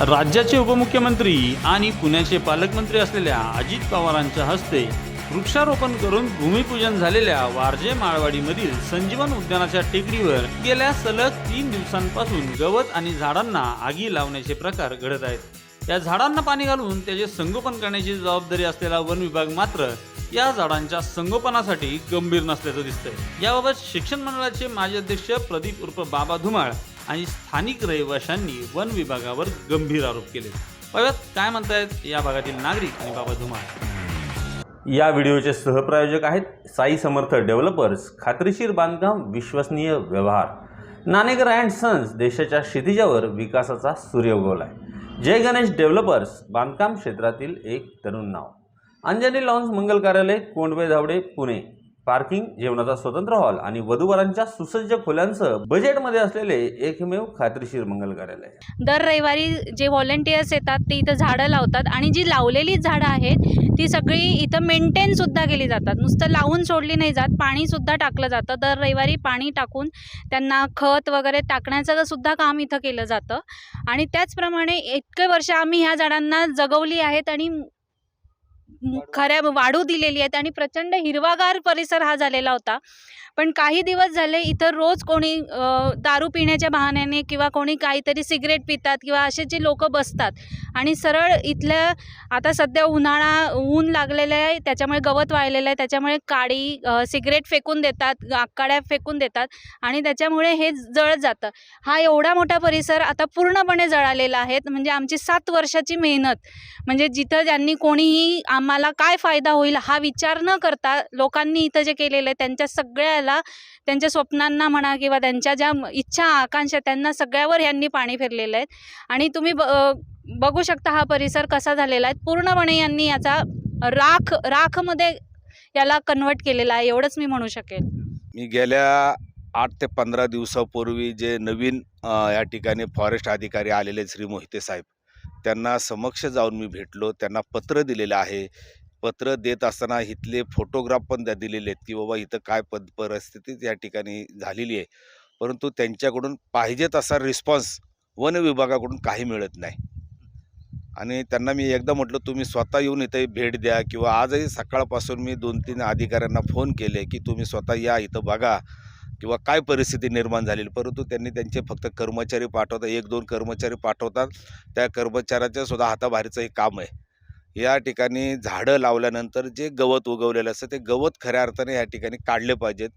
राज्याचे उपमुख्यमंत्री आणि पुण्याचे पालकमंत्री असलेल्या अजित पवारांच्या हस्ते वृक्षारोपण करून भूमिपूजन झालेल्या वारजे माळवाडीमधील संजीवन उद्यानाच्या टेकडीवर गेल्या सलग तीन दिवसांपासून गवत आणि झाडांना आगी लावण्याचे प्रकार घडत आहेत. या झाडांना पाणी घालून त्याचे संगोपन करण्याची जबाबदारी असलेला वन विभाग मात्र या झाडांच्या संगोपनासाठी गंभीर नसल्याचं दिसतंय. याबाबत शिक्षण मंडळाचे माजी अध्यक्ष प्रदीप उर्फ बाबा धुमाळ आणि स्थानिक रहिवाशांनी वन विभागावर गंभीर आरोप केले. परत काय म्हणतायत या भागातील नागरिक आणि बाबा धुमाळ? या व्हिडिओचे सहप्रायोजक आहेत साई समर्थ डेव्हलपर्स खात्रीशीर बांधकाम विश्वसनीय व्यवहार. नाणेकर अँड सन्स देशाच्या क्षितिजावर विकासाचा सूर्य उगवलाय जय गणेश डेव्हलपर्स बांधकाम क्षेत्रातील एक तरुण नाव. अंजनी लॉन्स मंगल कार्यालय कोंडवे धावडे पुणे. पार्किंग जेवणाचा स्वतंत्र हॉल आणि वधूवरांच्या सुसज्ज खोल्यांसह बजेटमध्ये असलेले एकमेव खात्रीशीर मंगल कार्यालय. दर रविवारी जे व्हॉलेंटियर्स येतात ते इथं झाडं लावतात आणि जी लावलेली झाडं आहेत ती सगळी इथं मेंटेनसुद्धा केली जातात. नुसतं लावून सोडली नाही जात पाणीसुद्धा टाकलं जातं. दर रविवारी पाणी टाकून त्यांना खत वगैरे टाकण्याचं सुद्धा काम इथं केलं जातं. आणि त्याचप्रमाणे इतके वर्ष आम्ही ह्या झाडांना जगवली आहेत आणि खऱ्या वाढू दिलेली आहेत आणि प्रचंड हिरवागार परिसर हा झालेला होता. पण काही दिवस झाले इथं रोज कोणी दारू पिण्याच्या बहाण्याने किंवा कोणी काहीतरी सिगरेट पितात किंवा असे जे लोक बसतात. आणि सरळ इथल्या आता सध्या उन्हाळा ऊन लागलेलं आहे त्याच्यामुळे गवत वाळलेलं आहे त्याच्यामुळे काडी सिगरेट फेकून देतात आकाड्या फेकून देतात आणि त्याच्यामुळे हे जळत जातं. हा एवढा मोठा परिसर आता पूर्णपणे जळालेला आहे. म्हणजे आमची सात वर्षाची मेहनत. म्हणजे जिथं ज्यांनी कोणीही आम्हाला काय फायदा होईल हा विचार न करता लोकांनी इथं जे केलेलं आहे त्यांच्या सगळ्याला त्यांच्या स्वप्नांना म्हणा किंवा त्यांच्या ज्या इच्छा आकांक्षा त्यांना सगळ्यावर यांनी पाणी फिरलेलं आहे. आणि तुम्ही ब बघू शकता हा परिसर कसा झालेला आहे. पूर्णपणे यांनी याचा राख राखमध्ये याला कन्वर्ट केलेला आहे एवढंच मी म्हणू शकेल मी गेल्या आठ ते पंधरा दिवसापूर्वी जे नवीन या ठिकाणी फॉरेस्ट अधिकारी आलेले श्री मोहिते साहेब त्यांना समक्ष जाऊन मी भेटलो. त्यांना पत्र दिलेलं आहे. पत्र देत असताना इथले फोटोग्राफ पण द्या दिलेले आहेत की बाबा इथं काय पद परिस्थिती या ठिकाणी झालेली आहे. परंतु त्यांच्याकडून पाहिजे तसा रिस्पॉन्स वन विभागाकडून काही मिळत नाही. आणि त्यांना मी एकदा म्हटलं तुम्ही स्वतः येऊन इथे भेट द्या किंवा आजही सकाळपासून मी दोन तीन अधिकाऱ्यांना फोन केले की तुम्ही स्वतः या इथं बघा. किंवा काय परिस्थिती निर्माण झालेली परंतु त्यांनी त्यांचे फक्त कर्मचारी पाठवतात एक दोन कर्मचारी पाठवतात. त्या कर्मचाऱ्याच्या सुद्धा हाताभारीचं एक काम आहे. या ठिकाणी झाडं लावल्यानंतर जे गवत उगवलेलं असतं ते गवत खऱ्या अर्थाने या ठिकाणी काढले पाहिजेत.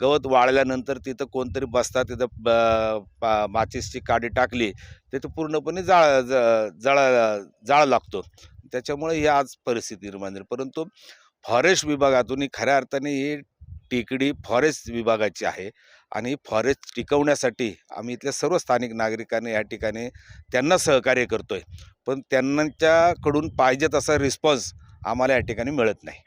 गवत वाळल्यानंतर तिथं कोणतरी बसतात तिथं ब- माचीसची काडी टाकली तिथं पूर्णपणे जाळ ज- जळा जाळ लागतो. त्याच्यामुळे ही आज परिस्थिती निर्माण झाली. परंतु फॉरेस्ट विभागातून खऱ्या अर्थाने ही टेकडी फॉरेस्ट विभागाची आहे आणि फॉरेस्ट टिकवण्यासाठी आम्ही इथल्या सर्व स्थानिक नागरिकांनी या ठिकाणी त्यांना सहकार्य करतो आहे पण त्यांच्याकडून पाहिजे तसा रिस्पॉन्स आम्हाला या ठिकाणी मिळत नाही.